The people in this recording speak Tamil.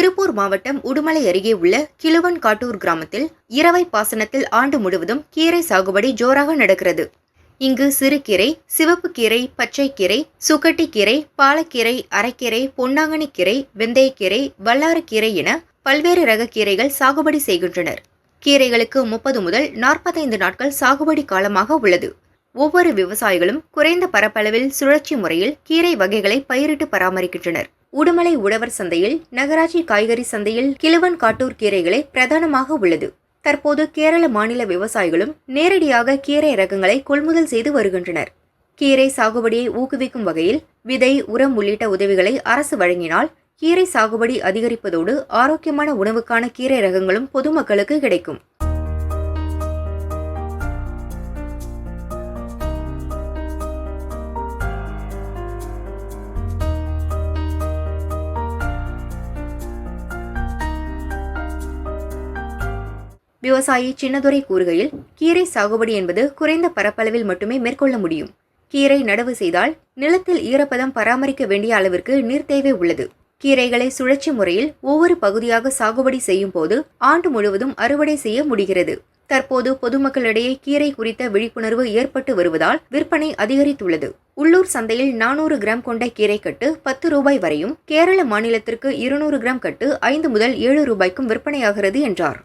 திருப்பூர் மாவட்டம் உடுமலை அருகே உள்ள கிழுவன் காட்டூர் கிராமத்தில் இரவை பாசனத்தில் ஆண்டு முழுவதும் கீரை சாகுபடி ஜோராக நடக்கிறது. இங்கு சிறுகீரை சிவப்பு கீரை பச்சைக்கீரை சுக்கட்டிக்கீரை பாலக்கீரை அரைக்கீரை பொன்னாங்கண்ணி கீரை வெந்தயக்கீரை வல்லாரக்கீரை என பல்வேறு ரக கீரைகள் சாகுபடி செய்கின்றனர். கீரைகளுக்கு முப்பது முதல் நாற்பத்தைந்து நாட்கள் சாகுபடி காலமாக உள்ளது. ஒவ்வொரு விவசாயிகளும் குறைந்த பரப்பளவில் சுழற்சி முறையில் கீரை வகைகளை பயிரிட்டு பராமரிக்கின்றனர். உடுமலை உழவர் சந்தையில் நகராட்சி காய்கறி சந்தையில் கிழுவன் காட்டூர் கீரைகளே பிரதானமாக உள்ளது. தற்போது கேரள மாநில விவசாயிகளும் நேரடியாக கீரை ரகங்களை கொள்முதல் செய்து வருகின்றனர். கீரை சாகுபடியை ஊக்குவிக்கும் வகையில் விதை உரம் உள்ளிட்ட உதவிகளை அரசு வழங்கினால் கீரை சாகுபடி அதிகரிப்பதோடு ஆரோக்கியமான உணவுக்கான கீரை ரகங்களும் பொதுமக்களுக்கு கிடைக்கும். விவசாயி சின்னதுரை கூறுகையில் கீரை சாகுபடி என்பது குறைந்த பரப்பளவில் மட்டுமே மேற்கொள்ள முடியும். கீரை நடவு செய்தால் நிலத்தில் ஈரப்பதம் பராமரிக்க வேண்டிய அளவிற்கு நீர் தேவை உள்ளது. கீரைகளை சுழற்சி முறையில் ஒவ்வொரு பகுதியாக சாகுபடி செய்யும் போது ஆண்டு முழுவதும் அறுவடை செய்ய முடிகிறது. தற்போது பொதுமக்களிடையே கீரை குறித்த விழிப்புணர்வு ஏற்பட்டு வருவதால் விற்பனை அதிகரித்துள்ளது. உள்ளூர் சந்தையில் நானூறு கிராம் கொண்ட கீரை கட்டு பத்து ரூபாய் வரையும் கேரள மாநிலத்திற்கு இருநூறு கிராம் கட்டு ஐந்து முதல் ஏழு ரூபாய்க்கும் விற்பனையாகிறது என்றார்.